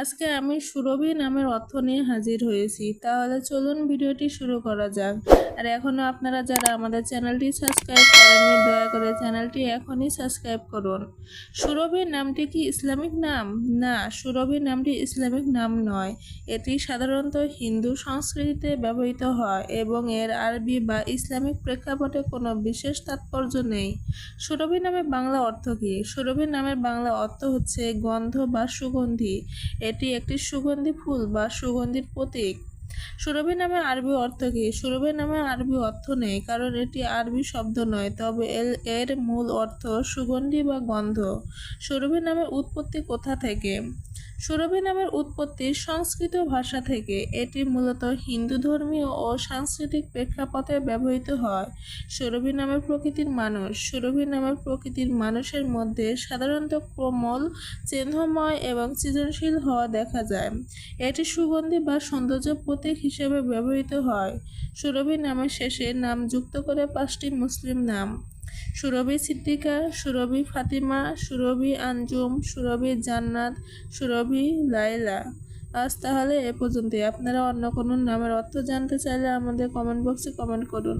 আজকে আমি সুরভি নামের অর্থ নিয়ে হাজির হয়েছি। তাহলে চলুন ভিডিওটি শুরু করা যাক। আর এখনও আপনারা যারা আমাদের চ্যানেলটি সাবস্ক্রাইব করেননি, দয়া করে চ্যানেলটি এখনই সাবস্ক্রাইব করুন। সুরভি নামটি কি ইসলামিক নাম? না, সুরভি নামটি ইসলামিক নাম নয়। এটি সাধারণত হিন্দু সংস্কৃতিতে ব্যবহৃত হয় এবং এর আরবি বা ইসলামিক প্রেক্ষাপটে কোনো বিশেষ তাৎপর্য নেই। সুরভি নামের বাংলা অর্থ কী? সুরভি নামের বাংলা অর্থ হচ্ছে গন্ধ বা সুগন্ধি। এটি একটি সুগন্ধি ফুল বা সুগন্ধির প্রতীক। সুরভি নামে আরবি অর্থ কি? সুরভি নামে আরবি অর্থ নেই, কারণ এটি আরবি শব্দ নয়, তবে এর মূল অর্থ সুগন্ধি বা গন্ধ। সুরভি নামের উৎপত্তি কোথা থেকে? সুরভি নামের উৎপত্তি সংস্কৃত ভাষা থেকে। এটি মূলত হিন্দু ধর্মীয় ও সাংস্কৃতিক প্রেক্ষাপটে ব্যবহৃত হয়। সুরভি নামের প্রকৃতির মানুষ। সুরভি নামের প্রকৃতির মানুষের মধ্যে সাধারণত কোমল চিহ্নময় এবং সৃজনশীল হওয়া দেখা যায়। এটি সুগন্ধি বা সৌন্দর্য প্রতীক হিসেবে ব্যবহৃত হয়। সুরভি নামের শেষে নাম যুক্ত করে পাঁচটি মুসলিম নাম। সুরভি সিদ্দিকা, সুরভি ফাতিমা, সুরভি আঞ্জুম, সুরভি জান্নাত, সুরভি লাইলা আজ তাহলে এ পর্যন্তই। আপনারা অন্য কোনো নামের অর্থ জানতে চাইলে আমাদের কমেন্ট বক্সে কমেন্ট করুন।